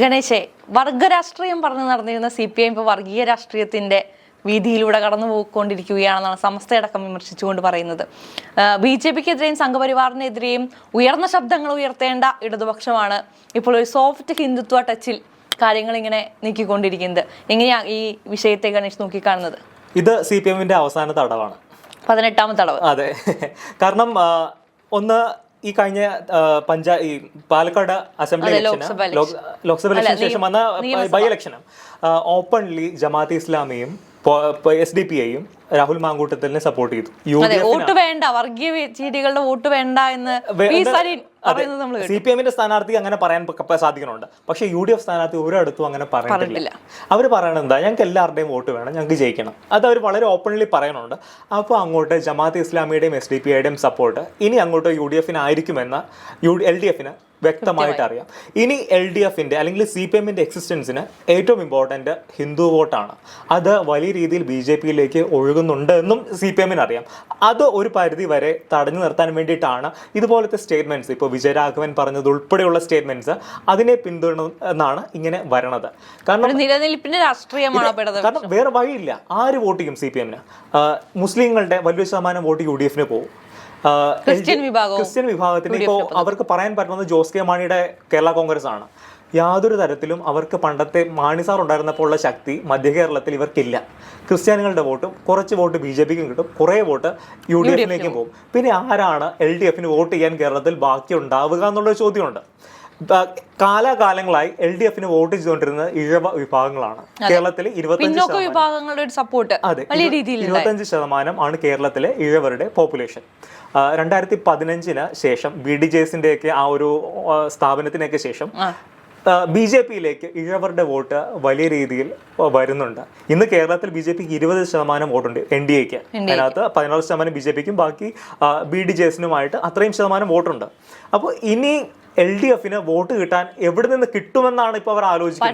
ഗണേശേ വർഗരാഷ്ട്രീയം പറഞ്ഞു നടന്നിരുന്ന C P I ഇപ്പോൾ വർഗീയ രാഷ്ട്രീയത്തിന്റെ വീതിയിലൂടെ കടന്നു പോയിക്കൊണ്ടിരിക്കുകയാണെന്നാണ് സമസ്തയടക്കം വിമർശിച്ചുകൊണ്ട് പറയുന്നത്. ബി ജെ പിക്കെതിരെയും സംഘപരിവാറിനെതിരെയും ഉയർന്ന ശബ്ദങ്ങൾ ഉയർത്തേണ്ട ഇടതുപക്ഷമാണ് ഇപ്പോൾ ഒരു സോഫ്റ്റ് ഹിന്ദുത്വ ടച്ചിൽ കാര്യങ്ങൾ ഇങ്ങനെ നീക്കിക്കൊണ്ടിരിക്കുന്നത്. എങ്ങനെയാ ഈ വിഷയത്തെ ഗണേഷ് നോക്കിക്കാണുന്നത്? ഇത് സി പി എമ്മിന്റെ അവസാന തടവാണ്. പതിനെട്ടാമത്തെ അളവ് അതെ. കാരണം ഒന്ന് ഈ കഴിഞ്ഞ പഞ്ചാ ഈ പാലക്കാട് അസംബ്ലി ഇലക്ഷന്? ലോക്സഭ ലോക്- ലോക്സഭ ഇലക്ഷന് ശേഷം വന്ന ബൈ ഇലക്ഷനും. ഓപ്പൺലി ജമാഅത്ത് ഇസ്ലാമിയും എസ് ഡി പി ഐയും രാഹുൽ മാങ്കൂട്ടത്തിനെ സപ്പോർട്ട് ചെയ്തു. വോട്ട് വേണ്ട വർഗീയ ചീടികളുടെ വോട്ട് വേണ്ട എന്ന് സി പി എമ്മിന്റെ സ്ഥാനാർത്ഥി അങ്ങനെ പറയാൻ സാധിക്കുന്നുണ്ട് പക്ഷെ യു ഡി എഫ് സ്ഥാനാർത്ഥി ഒരിടത്തും അങ്ങനെ പറയുന്നില്ല പറഞ്ഞിട്ടില്ല. അവർ പറയണത് എന്താ? ഞങ്ങൾക്ക് എല്ലാവരുടെയും വോട്ട് വേണം ഞങ്ങൾക്ക് ജയിക്കണം. അത് അവർ വളരെ ഓപ്പൺലി പറയുന്നുണ്ട് അപ്പോൾ അങ്ങോട്ട് ജമാഅത്ത് ഇസ്ലാമിയുടെയും എസ് ഡി പി ഐയുടെയും സപ്പോർട്ട് ഇനി അങ്ങോട്ട് യു ഡി എഫിനായിരിക്കുമെന്ന് യു എൽ ഡി എഫിന് വ്യക്തമായിട്ട് അറിയാം. ഇനി എൽ ഡി എഫിന്റെ അല്ലെങ്കിൽ സി പി എമ്മിന്റെ എക്സിസ്റ്റൻസിന് ഏറ്റവും ഇമ്പോർട്ടന്റ് ഹിന്ദു വോട്ടാണ്. അത് വലിയ രീതിയിൽ ബി ജെ പിയിലേക്ക് ഒഴുകുന്നുണ്ട് എന്നും സി പി എമ്മിന് അറിയാം. അത് ഒരു പരിധി വരെ തടഞ്ഞു നിർത്താൻ വേണ്ടിയിട്ടാണ് ഇതുപോലത്തെ സ്റ്റേറ്റ്മെന്റ്സ് ഇപ്പോൾ വിജയരാഘവൻ പറഞ്ഞത് ഉൾപ്പെടെയുള്ള സ്റ്റേറ്റ്മെന്റ്സ് അതിനെ പിന്തുണ എന്നാണ് ഇങ്ങനെ വരണത്. കാരണം ഒരു നിലനിൽപ്പിന്റെ രാഷ്ട്രീയമാണ് കാരണം വേറെ വഴിയില്ല. ആര് വോട്ട് ചെയ്യും സി പി എമ്മിന്? മുസ്ലിങ്ങളുടെ വലിയ ശതമാനം വോട്ട് യു ഡി എഫിന് പോകും. ക്രിസ്ത്യൻ ക്രിസ്ത്യൻ വിഭാഗത്തിന് ഇപ്പോൾ അവർക്ക് പറയാൻ പറ്റുന്നത് ജോസ് കെ മാണിയുടെ കേരള കോൺഗ്രസ് ആണ് യാതൊരു തരത്തിലും അവർക്ക് പണ്ടത്തെ മാണി സാർ ഉണ്ടായിരുന്നപ്പോൾ ഉള്ള ശക്തി മധ്യ കേരളത്തിൽ ഇവർക്കില്ല. ക്രിസ്ത്യാനികളുടെ വോട്ടും കുറച്ച് വോട്ട് ബി ജെ പിക്കും കിട്ടും. കുറേ വോട്ട് യു ഡി എഫിലേക്കും പോകും. പിന്നെ ആരാണ് എൽ ഡി എഫിന് വോട്ട് ചെയ്യാൻ കേരളത്തിൽ ബാക്കി ഉണ്ടാവുക എന്നുള്ളൊരു ചോദ്യമുണ്ട്. കാലാകാലങ്ങളായി എൽ ഡി എഫിന് വോട്ട് ചെയ്തുകൊണ്ടിരുന്ന ഇഴവ വിഭാഗങ്ങളാണ്. കേരളത്തിൽ ഇരുപത്തഞ്ച് വിഭാഗങ്ങളുടെ ഒരു സപ്പോർട്ട് അതെ ഇരുപത്തഞ്ച് ശതമാനം ആണ് കേരളത്തിലെ ഇഴവരുടെ പോപ്പുലേഷൻ രണ്ടായിരത്തി പതിനഞ്ചിന് ശേഷം ബി ഡി ജെസിന്റെ ഒക്കെ ആ ഒരു സ്ഥാപനത്തിനൊക്കെ ശേഷം ബി ജെ പിയിലേക്ക് ഇഴവരുടെ വോട്ട് വലിയ രീതിയിൽ വരുന്നുണ്ട്. ഇന്ന് കേരളത്തിൽ ബി ജെ പിക്ക് ഇരുപത് ശതമാനം വോട്ടുണ്ട് എൻ ഡി എക്ക് അതിനകത്ത് പതിനാറ് ശതമാനം ബി ജെ പിക്കും ബാക്കി ബി ഡി ജെ എസിനുമായിട്ട് അത്രയും ശതമാനം വോട്ടുണ്ട്. അപ്പോൾ ഇനി എൽ ഡി എഫിന് വോട്ട് കിട്ടാൻ എവിടെ നിന്ന് കിട്ടുമെന്നാണ് ഇപ്പൊ അവർ ആലോചിക്കുന്നത്.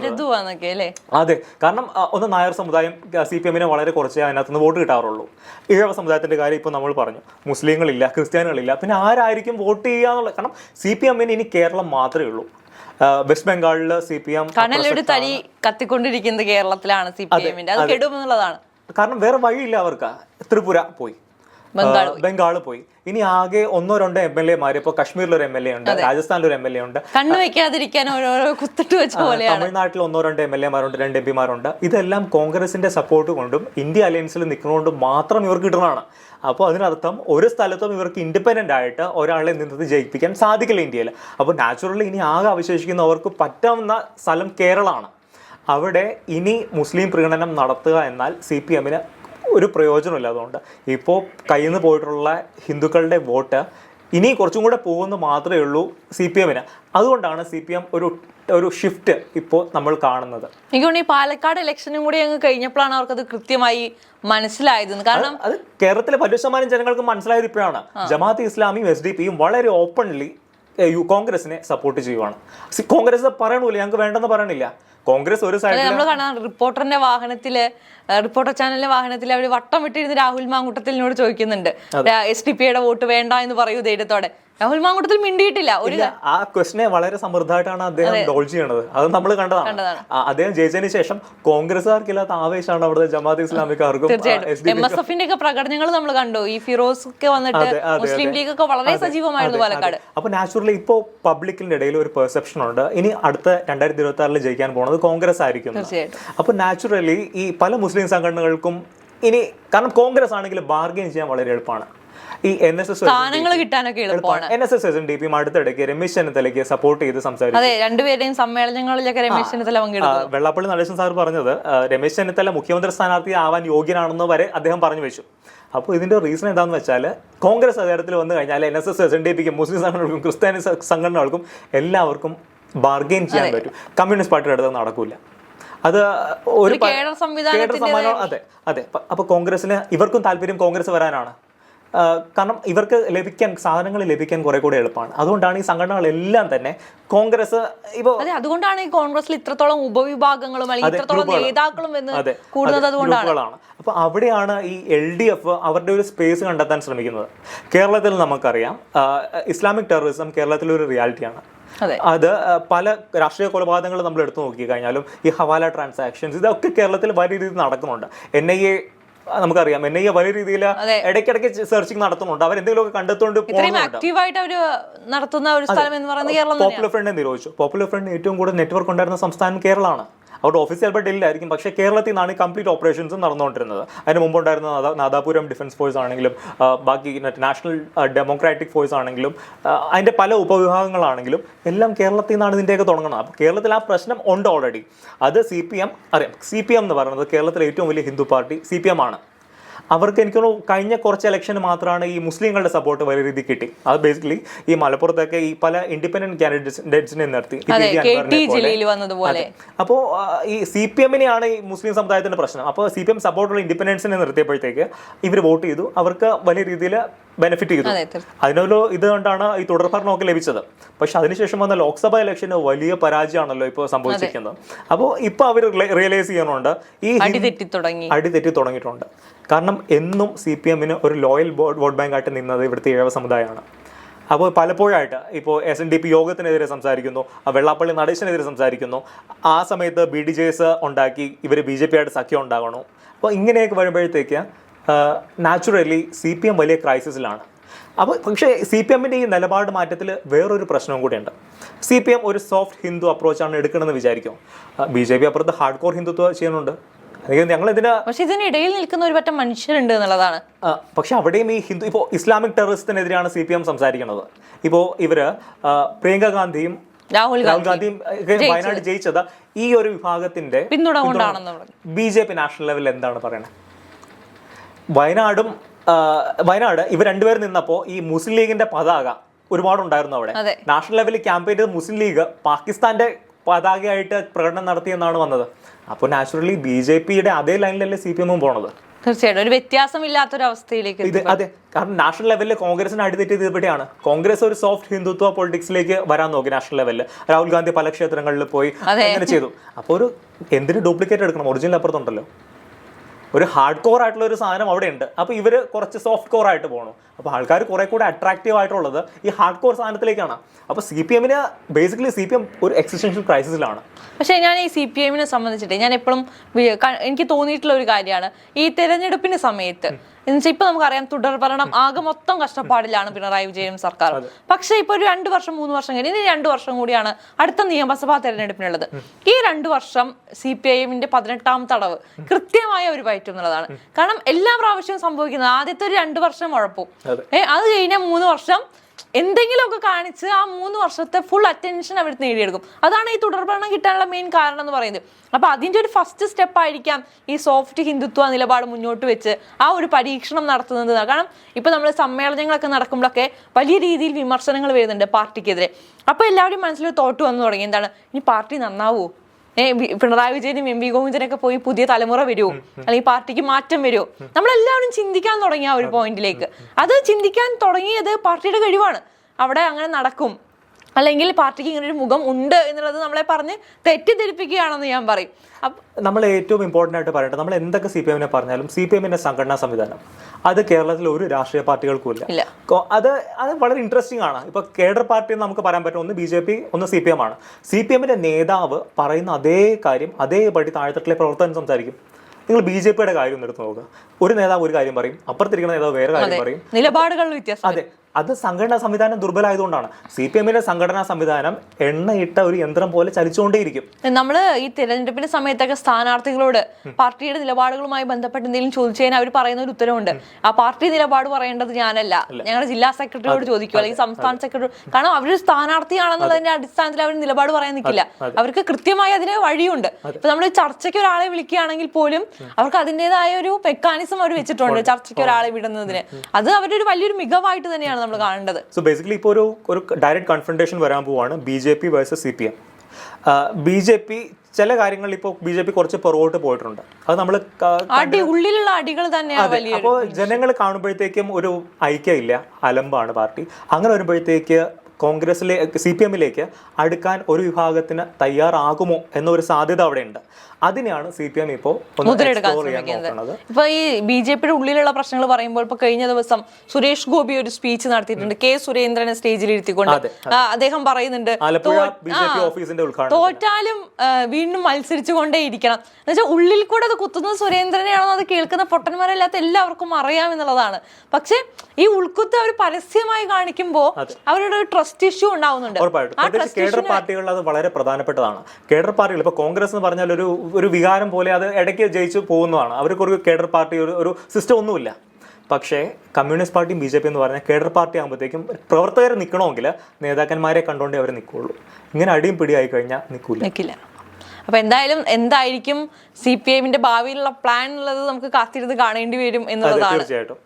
അതെ. കാരണം ഒന്ന് നായർ സമുദായം സി പി എമ്മിനെ വളരെ കുറച്ചേ അതിനകത്ത് നിന്ന് വോട്ട് കിട്ടാറുള്ളൂ. ഈഴവ സമുദായത്തിന്റെ കാര്യം ഇപ്പൊ നമ്മൾ പറഞ്ഞു. മുസ്ലിങ്ങളില്ല ക്രിസ്ത്യാനികളില്ല. പിന്നെ ആരായിരിക്കും വോട്ട് ചെയ്യുക എന്നുള്ളത് കാരണം സി പി എമ്മിന് ഇനി കേരളം മാത്രമേ ഉള്ളൂ. വെസ്റ്റ് ബംഗാളിൽ സി പി എം കനലൊരു തടി കത്തിക്കൊണ്ടിരിക്കുന്നത് കേരളത്തിലാണ് സി പി എമ്മിന്റെ. അത് കെടുമെന്നുള്ളതാണ്. കാരണം വേറെ വഴിയില്ല അവർക്ക്. ത്രിപുര പോയി. ബംഗാൾ പോയി. ഇനി ആകെ ഒന്നോ രണ്ടോ എം എൽ എമാർ ഇപ്പോൾ കശ്മീരിൽ ഒരു എം എൽ എ ഉണ്ട് രാജസ്ഥാനിൽ ഒരു എം എൽ എ ഉണ്ട്. കണ്ണു വെക്കാതിരിക്കാൻ ഓരോരോ കുത്തിട്ട് വെച്ച പോലെയാണ്. തമിഴ്നാട്ടിൽ ഒന്നോ രണ്ടോ എം എൽ എമാരുണ്ട് രണ്ട് എം പിമാരുണ്ട്. ഇതെല്ലാം കോൺഗ്രസിന്റെ സപ്പോർട്ട് കൊണ്ടും ഇന്ത്യ അലയൻസിൽ നിൽക്കുന്നതുകൊണ്ടും മാത്രം ഇവർക്ക് കിട്ടുന്നതാണ് അപ്പോൾ അതിനർത്ഥം ഒരു സ്ഥലത്തും ഇവർക്ക് ഇൻഡിപെൻഡന്റ് ആയിട്ട് ഒരാളെ നിന്നത് ജയിപ്പിക്കാൻ സാധിക്കില്ല ഇന്ത്യയിൽ. അപ്പോൾ നാച്ചുറലി ഇനി ആകെ അവശേഷിക്കുന്നവർക്ക് പറ്റാവുന്ന സ്ഥലം കേരളമാണ്. അവിടെ ഇനി മുസ്ലിം പ്രീണനം നടത്തുക എന്നാൽ സി പി എമ്മിന് ഒരു പ്രയോജനമില്ല അതുകൊണ്ട് ഇപ്പോൾ കയ്യിൽ നിന്ന് പോയിട്ടുള്ള ഹിന്ദുക്കളുടെ വോട്ട് ഇനി കുറച്ചും കൂടെ പോകുമെന്ന് മാത്രമേ ഉള്ളൂ സി പി എമ്മിന്. അതുകൊണ്ടാണ് സി പി എം ഒരു ഒരു ഷിഫ്റ്റ് ഇപ്പോൾ നമ്മൾ കാണുന്നത്. എനിക്ക് ഈ പാലക്കാട് ഇലക്ഷനും കൂടി അങ്ങ് കഴിഞ്ഞപ്പോഴാണ് അവർക്കത് കൃത്യമായി മനസ്സിലായത് കാരണം അത് കേരളത്തിലെ പല ശതമാനം ജനങ്ങൾക്ക് മനസ്സിലായത് ഇപ്പോഴാണ്. ജമാഅത്ത് ഇസ്ലാമിയും എസ് ഡി പിയും വളരെ ഓപ്പൺലി കോൺഗ്രസിനെ സപ്പോർട്ട് ചെയ്യുവാണ്. കോൺഗ്രസ് പറയണില്ല ഞങ്ങൾക്ക് വേണ്ടെന്ന് പറയണില്ല. കോൺഗ്രസ് ഒരു സൈഡിൽ നമ്മൾ കാണാൻ റിപ്പോർട്ടറിന്റെ വാഹനത്തിൽ റിപ്പോർട്ടർ ചാനലിന്റെ വാഹനത്തിൽ അവർ വട്ടം വിട്ടിരുന്ന് രാഹുൽ മാങ്കുട്ടത്തിനോട് ചോദിക്കുന്നുണ്ട്. എസ് ഡി പിയുടെ വോട്ട് വേണ്ട എന്ന് പറയൂ ധൈര്യത്തോടെ. രാഹുൽ മാങ്കുട്ടത്തിൽ മിണ്ടിയിട്ടില്ല ഒരു ആ ക്വസ്റ്റിനെ വളരെ സമൃദ്ധമായിട്ടാണ് അദ്ദേഹം ഡോൾ ചെയ്യണത്. അത് നമ്മൾ കണ്ടതാണ്. അദ്ദേഹം ജയിച്ചതിന് ശേഷം കോൺഗ്രസ്സുകാർക്കില്ലാത്ത ആവേശമാണ് അവിടുത്തെ ജമാഅത്ത് ഇസ്ലാമിക്കാർക്കും എം എസ് എഫിന്റെ ഒക്കെ പ്രകടനങ്ങൾ നമ്മൾ കണ്ടു. ഈ ഫിറോസ് ഒക്കെ വന്നിട്ട് മുസ്ലിം ലീഗ് ഒക്കെ വളരെ സജീവമായിരുന്നു പാലക്കാട്. അപ്പൊ നാച്ചുറലി ഇപ്പോ പബ്ലിക്കിന്റെ ഇടയിൽ ഒരു പെർസെപ്ഷൻ ഉണ്ട്. ഇനി അടുത്ത രണ്ടായിരത്തി ഇരുപത്തി ആറിൽ ജയിക്കാൻ പോകുന്നത് കോൺഗ്രസ് ആയിരിക്കും. അപ്പൊ നാച്ചുറലി ഈ പല മുസ്ലിം സംഘടനകൾക്കും ഇനി കാരണം കോൺഗ്രസ് ആണെങ്കിൽ ബാർഗെയിൻ ചെയ്യാൻ വളരെ എളുപ്പമാണ്. ഈ എൻ എസ് എസ് സ്ഥാനങ്ങൾ കിട്ടാനൊക്കെ എളുപ്പമാണ്. എൻ എസ് എസ് എസും ഡി പിയും അടുത്തിടയ്ക്ക് രമേശ് ചെന്നിത്തലയ്ക്ക് സപ്പോർട്ട് ചെയ്ത് സംസാരിച്ചു. അതെ രണ്ടുപേരുടെയും സമ്മേളനങ്ങളിലൊക്കെ രമേശ് ചെന്നിത്തല പങ്കെടുത്തു. വെള്ളാപ്പള്ളി നടേശൻ സാർ പറഞ്ഞത് രമേശ് ചെന്നിത്തല മുഖ്യമന്ത്രി സ്ഥാനാർത്ഥി ആവാൻ യോഗ്യനാണെന്ന് വരെ അദ്ദേഹം പറഞ്ഞു വെച്ചു. അപ്പോൾ ഇതിന്റെ റീസൺ എന്താണെന്ന് വെച്ചാൽ കോൺഗ്രസ് അധികാരത്തിൽ വന്നു കഴിഞ്ഞാൽ N S S S N D പിക്കും മുസ്ലിം സംഘടനകൾക്കും ക്രിസ്ത്യാനി സംഘടനകൾക്കും എല്ലാവർക്കും ബാർഗെയിൻ ചെയ്യാൻ പറ്റും. കമ്മ്യൂണിസ്റ്റ് പാർട്ടിയുടെ അടുത്ത് നടക്കൂല. അത് ഒരു കേഡർ സംവിധാനം അതെ അതെ. അപ്പോൾ അപ്പൊ കോൺഗ്രസിന് ഇവർക്കും താല്പര്യം കോൺഗ്രസ് വരാനാണ്. കാരണം ഇവർക്ക് ലഭിക്കാൻ സാധനങ്ങൾ ലഭിക്കാൻ കുറെ കൂടെ എളുപ്പമാണ്. അതുകൊണ്ടാണ് ഈ സംഘടനകളെല്ലാം തന്നെ കോൺഗ്രസ് ഇപ്പോൾ അതെ അതുകൊണ്ടാണ് ഈ കോൺഗ്രസിൽ ഇത്രത്തോളം ഉപവിഭാഗങ്ങളും അല്ലെങ്കിൽ ഇത്രത്തോളം നേതാക്കളും എന്ന് അതെ കൂടുന്നത് അതുകൊണ്ടാണ്. ഗ്രൂപ്പുകളാണ് അപ്പൊ അവിടെയാണ് ഈ എൽ ഡി എഫ് അവരുടെ ഒരു സ്പേസ് കണ്ടെത്താൻ ശ്രമിക്കുന്നത്. കേരളത്തിൽ നമുക്കറിയാം ഇസ്ലാമിക് ടെററിസം കേരളത്തിലെ ഒരു റിയാലിറ്റിയാണ് അതെ. അത് പല രാഷ്ട്രീയ കൊലപാതകങ്ങൾ നമ്മൾ എടുത്തു നോക്കി കഴിഞ്ഞാലും ഈ ഹവാല ട്രാൻസാക്ഷൻസ് ഇതൊക്കെ കേരളത്തിൽ വലിയ രീതിയിൽ നടക്കുന്നുണ്ട്. എൻ ഐ എ നമുക്കറിയാം. എൻ ഐ എ വലിയ രീതിയിൽ. ഇടയ്ക്കിടയ്ക്ക് സെർച്ചിങ് നടത്തുന്നുണ്ട്. അവർ എന്തെങ്കിലുമൊക്കെ കണ്ടെത്തുകൊണ്ട് പോപ്പുലർ ഫ്രണ്ട് നിരോധിച്ചു. പോപ്പുലർ ഫ്രണ്ട് ഏറ്റവും കൂടുതൽ നെറ്റ്വർക്ക് ഉണ്ടായിരുന്ന സംസ്ഥാനം കേരളമാണ്. അവിടെ ഓഫീസ് ചിലപ്പോൾ ഡൽഹിയിലായിരിക്കും പക്ഷേ കേരളത്തിൽ നിന്നാണ് കംപ്ലീറ്റ് ഓപ്പറേഷൻസും നടന്നുകൊണ്ടിരുന്നത്. അതിന് മുമ്പ് ഉണ്ടായിരുന്ന നാദാപുരം ഡിഫൻസ് ഫോഴ്സ് ആണെങ്കിലും ബാക്കി നാഷണൽ ഡെമോക്രാറ്റിക് ഫോഴ്സ് ആണെങ്കിലും അതിന്റെ പല ഉപവിഭാഗങ്ങളാണെങ്കിലും എല്ലാം കേരളത്തിൽ നിന്നാണ് ഇതിന്റെയൊക്കെ തുടങ്ങുന്നത്. അപ്പോൾ കേരളത്തിൽ ആ പ്രശ്നം ഉണ്ട് ഓൾറെഡി അത് സി പി എം അറിയാം സി പി എം എന്ന് പറയുന്നത് കേരളത്തിലെ ഏറ്റവും വലിയ Hindu party C P M ആണ്. അവർക്ക് എനിക്ക് തോന്നുന്നു കഴിഞ്ഞ കുറച്ച് ഇലക്ഷന് മാത്രമാണ് ഈ മുസ്ലിങ്ങളുടെ സപ്പോർട്ട് വലിയ രീതിയിൽ കിട്ടി. അത് ബേസിക്കലി ഈ മലപ്പുറത്തൊക്കെ ഈ പല ഇൻഡിപെൻഡന്റ് കാൻഡിഡേറ്റ്സിനെ നിർത്തി. അപ്പോൾ ഈ സി പി എമ്മിനെയാണ് ഈ മുസ്ലിം സമുദായത്തിന്റെ പ്രശ്നം. അപ്പോൾ സി പി എം സപ്പോർട്ടുള്ള ഇൻഡിപെൻഡൻസിനെ നിർത്തിയപ്പോഴത്തേക്ക് ഇവർ വോട്ട് ചെയ്തു. അവർക്ക് വലിയ രീതിയിൽ ബെനിഫിറ്റ് ചെയ്തു. അതിനൊരു ഇത് കൊണ്ടാണ് ഈ തുടർ ഭരണമൊക്കെ ലഭിച്ചത്. പക്ഷെ അതിനുശേഷം വന്ന ലോക്സഭാ ഇലക്ഷന് വലിയ പരാജയമാണല്ലോ ഇപ്പോൾ സംഭവിച്ചിരിക്കുന്നത്. അപ്പോൾ ഇപ്പോൾ അവർ റിയലൈസ് ചെയ്യണമുണ്ട് ഈ അടിതെറ്റി തുടങ്ങി. അടി തെറ്റി തുടങ്ങിയിട്ടുണ്ട്. കാരണം എന്നും സി പി എമ്മിന് ഒരു ലോയൽ വോട്ട് ബാങ്കായിട്ട് നിന്നത് ഇവിടുത്തെ ഇഴവ സമുദായമാണ്. അപ്പോൾ പലപ്പോഴായിട്ട് ഇപ്പോൾ എസ് എൻ ഡി പി യോഗത്തിനെതിരെ സംസാരിക്കുന്നു വെള്ളാപ്പള്ളി നടേശനെതിരെ സംസാരിക്കുന്നു. ആ സമയത്ത് ബി ഡി ജെ എസ് ഉണ്ടാക്കി ഇവർ ബി ജെ പി ആയിട്ട് സഖ്യം ഉണ്ടാകണം. അപ്പോൾ ഇങ്ങനെയൊക്കെ വരുമ്പോഴത്തേക്ക് നാച്ചുറലി സി പി എം വലിയ ക്രൈസിസിലാണ് അപ്പോൾ പക്ഷേ സി പി എമ്മിന്റെ ഈ നിലപാട് മാറ്റത്തിൽ വേറൊരു പ്രശ്നവും കൂടിയുണ്ട്. സി പി എം ഒരു സോഫ്റ്റ് ഹിന്ദു അപ്രോച്ചാണ് എടുക്കണമെന്ന് വിചാരിക്കും. ബി ജെ പി അപ്പുറത്ത് ഹാർഡ് കോർ ഹിന്ദുത്വം ചെയ്യുന്നുണ്ട്. ഞങ്ങൾ ഇതിന് പക്ഷെ ഇതിനിടയിൽ നിൽക്കുന്ന ഒരു പറ്റം മനുഷ്യരുണ്ട് എന്നുള്ളതാണ്. പക്ഷെ അവിടെയും ഈ ഹിന്ദു ഇപ്പോൾ ഇസ്ലാമിക് ടെററിസ്റ്റിനെതിരെയാണ് സി പി എം സംസാരിക്കുന്നത്. ഇപ്പോൾ ഇവർ പ്രിയങ്ക ഗാന്ധിയും രാഹുൽ രാഹുൽ ഗാന്ധിയും വയനാട് ജയിച്ചത് ഈ ഒരു വിഭാഗത്തിന്റെ പിന്തുണ കൊണ്ടാണെന്ന് ബി ജെ പി നാഷണൽ ലെവലിൽ എന്താണ് പറയുന്നത് വയനാടും വയനാട് ഇവർ രണ്ടുപേരും നിന്നപ്പോൾ ഈ മുസ്ലിം ലീഗിന്റെ പതാക ഒരുപാടുണ്ടായിരുന്നു അവിടെ. നാഷണൽ ലെവലിൽ ക്യാമ്പയിൻ ചെയ്ത മുസ്ലിം ലീഗ് പാകിസ്ഥാന്റെ പതാകയായിട്ട് പ്രകടനം നടത്തിയെന്നാണ് വന്നത്. അപ്പോൾ നാച്ചുറലി ബി ജെ പിയുടെ അതേ ലൈനിലല്ലേ സി പി എമ്മും പോണത്. തീർച്ചയായിട്ടും. ഒരു വ്യത്യാസമില്ലാത്തൊരു അവസ്ഥയിലേക്ക് ഇത് അതെ കാരണം നാഷണൽ ലെവലിൽ കോൺഗ്രസിന് അടിതെറ്റി ഇതുപടിയാണ് കോൺഗ്രസ് ഒരു സോഫ്റ്റ് ഹിന്ദുത്വ പൊളിറ്റിക്സിലേക്ക് വരാൻ നോക്കി നാഷണൽ ലെവലിൽ രാഹുൽ ഗാന്ധി പല ക്ഷേത്രങ്ങളിൽ പോയി. അങ്ങനെ ചെയ്തു. അപ്പോൾ ഒരു എന്തിന് ഡ്യൂപ്ലിക്കേറ്റ് എടുക്കണം? ഒറിജിനൽ അപ്പുറത്തുണ്ടല്ലോ. ഒരു ഹാർഡ് കോർ ആയിട്ടുള്ള ഒരു സാധനം അവിടെ ഉണ്ട് അപ്പോൾ ഇവർ കുറച്ച് സോഫ്റ്റ് കോർ ആയിട്ട് പോകണം അപ്പോൾ ആൾക്കാർ കുറെ കൂടെ അട്രാക്റ്റീവ് ആയിട്ടുള്ളത് ഈ ഹാർഡ് കോർ സാധനത്തിലേക്കാണ്. അപ്പോൾ സി പി എമ്മിന് ബേസിക്കലി സി പി എം ഒരു എക്സിസ്റ്റൻഷ്യൽ ക്രൈസിസിലാണ് പക്ഷേ ഞാൻ ഈ സി പി എമ്മിനെ സംബന്ധിച്ചിട്ട് ഞാൻ എപ്പോഴും എനിക്ക് തോന്നിയിട്ടുള്ള ഒരു കാര്യമാണ്. ഈ തെരഞ്ഞെടുപ്പിന് സമയത്ത് എന്നുവെച്ചാൽ ഇപ്പൊ നമുക്കറിയാം തുടർ ഭരണം ആകെ മൊത്തം കഷ്ടപ്പാടിലാണ് പിണറായി വിജയൻ സർക്കാർ. പക്ഷേ ഇപ്പൊ ഒരു രണ്ട് വർഷം മൂന്ന് വർഷം കഴിഞ്ഞ് ഇനി രണ്ടു വർഷം കൂടിയാണ് അടുത്ത നിയമസഭാ തെരഞ്ഞെടുപ്പിനുള്ളത്. ഈ രണ്ടു വർഷം സി പി ഐ എമ്മിന്റെ പതിനെട്ടാം തടവ് കൃത്യമായ ഒരു പയറ്റും എന്നുള്ളതാണ്. കാരണം എല്ലാ പ്രാവശ്യവും സംഭവിക്കുന്നത് ആദ്യത്തെ ഒരു രണ്ടു വർഷം ഉഴപ്പും. ഏഹ് അത് കഴിഞ്ഞ മൂന്ന് വർഷം എന്തെങ്കിലുമൊക്കെ കാണിച്ച് ആ മൂന്ന് വർഷത്തെ ഫുൾ അറ്റൻഷൻ അവർ നേടിയെടുക്കും. അതാണ് ഈ തുടർഭരണം കിട്ടാനുള്ള മെയിൻ കാരണം എന്ന് പറയുന്നത്. അപ്പോൾ അതിന്റെ ഒരു ഫസ്റ്റ് സ്റ്റെപ്പ് ആയിരിക്കാം ഈ സോഫ്റ്റ് ഹിന്ദുത്വ നിലപാട് മുന്നോട്ട് വെച്ച് ആ ഒരു പരീക്ഷണം നടത്തുന്നത്. കാരണം ഇപ്പോൾ നമ്മൾ സമ്മേളനങ്ങളൊക്കെ നടക്കുമ്പോഴൊക്കെ വലിയ രീതിയിൽ വിമർശനങ്ങൾ വരുന്നുണ്ട് പാർട്ടിക്കെതിരെ. അപ്പോൾ എല്ലാവരും മനസ്സിൽ തോട്ട് വന്നു തുടങ്ങി. എന്താണ്? ഇനി പാർട്ടി നന്നാവൂ? പിണറായി വിജയനും എം വി ഗോവിന്ദനൊക്കെ പോയി പുതിയ തലമുറ വരുമോ അല്ലെങ്കിൽ പാർട്ടിക്ക് മാറ്റം വരുമോ നമ്മളെല്ലാവരും ചിന്തിക്കാൻ തുടങ്ങിയ ആ ഒരു പോയിന്റിലേക്ക്. അത് ചിന്തിക്കാൻ തുടങ്ങിയത് പാർട്ടിയുടെ കഴിവാണ്. അവിടെ അങ്ങനെ നടക്കും. അല്ലെങ്കിൽ പാർട്ടിക്ക് ഇങ്ങനെ ഒരു മുഖം ഉണ്ട് എന്നുള്ളത് നമ്മളെ പറഞ്ഞ് തെറ്റിദ്ധരിപ്പിക്കുകയാണെന്ന് ഞാൻ പറയും. നമ്മൾ ഏറ്റവും ഇമ്പോർട്ടന്റ് ആയിട്ട് പറയട്ടെ നമ്മൾ എന്തൊക്കെ സി പി എമ്മിനെ പറഞ്ഞാലും സി പി എമ്മിന്റെ സംഘടനാ സംവിധാനം. അത് കേരളത്തിൽ ഒരു രാഷ്ട്രീയ പാർട്ടികൾക്കും ഇല്ല. ഇല്ല. അത് അത് വളരെ ഇൻട്രസ്റ്റിംഗ് ആണ്. ഇപ്പോൾ കേഡർ പാർട്ടി എന്ന് നമുക്ക് പറയാൻ പറ്റും. ഒന്ന് ബി ജെ പി ഒന്ന് സി പി എം ആണ്. സി പി എമ്മിന്റെ നേതാവ് പറയുന്ന അതേ കാര്യം അതേപടി താഴെത്തട്ടിലെ പ്രവർത്തനം സംസാരിക്കും. നിങ്ങൾ ബി ജെ പിയുടെ കാര്യം ഒന്ന് എടുത്ത് നോക്കുക. ഒരു നേതാവ് ഒരു കാര്യം പറയും. അപ്പുറത്തിരിക്കുന്ന നേതാവ് വേറെ കാര്യം പറയും. നിലപാടുകളിൽ വ്യത്യാസം അതെ. അത് സംഘടനാ സംവിധാനം ദുർബലമായതുകൊണ്ടാണ് സി പി എമ്മിന്റെ സംഘടനാ സംവിധാനം എണ്ണയിട്ട ഒരു യന്ത്രം പോലെ ചലിച്ചുകൊണ്ടേയിരിക്കും. നമ്മൾ ഈ തിരഞ്ഞെടുപ്പിന്റെ സമയത്തൊക്കെ സ്ഥാനാർത്ഥികളോട് പാർട്ടിയുടെ നിലപാടുകളുമായി ബന്ധപ്പെട്ട് എന്തെങ്കിലും ചോദിച്ചു കഴിഞ്ഞാൽ അവർ പറയുന്ന ഒരു ഉത്തരവുണ്ട്. ആ പാർട്ടി നിലപാട് പറയേണ്ടത് ഞാനല്ല. ഞങ്ങളുടെ ജില്ലാ സെക്രട്ടറിയോട് ചോദിക്കും. അല്ലെങ്കിൽ സംസ്ഥാന സെക്രട്ടറി കാരണം അവർ സ്ഥാനാർത്ഥിയാണെന്നുള്ളതിന്റെ അടിസ്ഥാനത്തിൽ അവർ നിലപാട് പറയാൻ നിൽക്കില്ല അവർക്ക് കൃത്യമായി അതിന് വഴിയുണ്ട്. ഇപ്പൊ നമ്മൾ ചർച്ചയ്ക്ക് ഒരാളെ വിളിക്കുകയാണെങ്കിൽ പോലും അവർക്ക് അതിന്റെതായ ഒരു മെക്കാനിസം അവർ വെച്ചിട്ടുണ്ട് ചർച്ചയ്ക്ക് ഒരാളെ വിടുന്നതിന്. അത് അവരുടെ ഒരു വലിയൊരു മികവായിട്ട് തന്നെയാണ്. നമ്മൾ കാണേണ്ടത്. സോ ബേസിക്കലി ഇപ്പോൾ ഒരു ഒരു ഡയറക്റ്റ് കൺഫ്രണ്ടേഷൻ വരാൻ പോവാണ് B J P versus C P M B J P ചില കാര്യങ്ങളിൽ ഇപ്പോൾ ബി ജെ പി കുറച്ച് പുറകോട്ട് പോയിട്ടുണ്ട്. അത് നമ്മൾ ഉള്ളിലുള്ള അടികൾ തന്നെയാണ് അപ്പോൾ ജനങ്ങൾ കാണുമ്പോഴത്തേക്കും ഒരു ഐക്യമില്ല. അലമ്പാണ് പാർട്ടി. അങ്ങനെ വരുമ്പോഴത്തേക്ക് കോൺഗ്രസിലെ സി പി എമ്മിലേക്ക് അടുക്കാൻ ഒരു വിഭാഗത്തിന് തയ്യാറാകുമോ എന്നൊരു സാധ്യത അവിടെയുണ്ട്. അതിനെയാണ് സി പി എം ഇപ്പോൾ ഇപ്പൊ ഈ ബി ജെ പിയുടെ ഉള്ളിലുള്ള പ്രശ്നങ്ങൾ പറയുമ്പോൾ ഇപ്പൊ കഴിഞ്ഞ ദിവസം സുരേഷ് ഗോപി ഒരു സ്പീച്ച് നടത്തിയിട്ടുണ്ട്. കെ സുരേന്ദ്രനെ സ്റ്റേജിൽ ഇരുത്തിക്കൊണ്ട്. അദ്ദേഹം പറയുന്നുണ്ട് തോറ്റാലും വീണ്ടും മത്സരിച്ചുകൊണ്ടേ ഇരിക്കണം. എന്നുവെച്ചാൽ ഉള്ളിൽ കൂടെ അത് കുത്തുന്നത് സുരേന്ദ്രനെയാണോ അത് കേൾക്കുന്ന പൊട്ടന്മാരല്ലാത്ത എല്ലാവർക്കും അറിയാം എന്നുള്ളതാണ്. പക്ഷെ ഈ ഉൾക്കുത്ത് അവർ പരസ്യമായി കാണിക്കുമ്പോൾ അവരുടെ ഒരു ട്രസ്റ്റ് ഇഷ്യൂ ഉണ്ടാവുന്നുണ്ട്. ഉറപ്പായിട്ടും. കേഡർ പാർട്ടികളിൽ അത് വളരെ പ്രധാനപ്പെട്ടതാണ്. കേഡർ പാർട്ടികൾ ഇപ്പൊ കോൺഗ്രസ് എന്ന് പറഞ്ഞാൽ ഒരു ഒരു വികാരം പോലെ അത് ഇടയ്ക്ക് ജയിച്ചു പോകുന്നതാണ്. അവർക്ക് ഒരു കേഡർ പാർട്ടി ഒരു ഒരു സിസ്റ്റം ഒന്നുമില്ല. പക്ഷേ കമ്മ്യൂണിസ്റ്റ് പാർട്ടിയും ബി ജെ പി എന്ന് പറഞ്ഞാൽ കേഡർ പാർട്ടി ആകുമ്പോഴത്തേക്കും പ്രവർത്തകർ നിൽക്കണമെങ്കിൽ നേതാക്കന്മാരെ കണ്ടുകൊണ്ടേ അവർ നിൽക്കുള്ളൂ ഇങ്ങനെ അടിയും പിടിയായി കഴിഞ്ഞാൽ നിൽക്കൂല. നിൽക്കില്ല. അപ്പൊ എന്തായാലും എന്തായിരിക്കും സി പി എമ്മിന്റെ ഭാവിയിലുള്ള പ്ലാൻ എന്നുള്ളത് നമുക്ക് കാത്തിരുന്ന് കാണേണ്ടി വരും എന്നുള്ളതാണ്. തീർച്ചയായിട്ടും.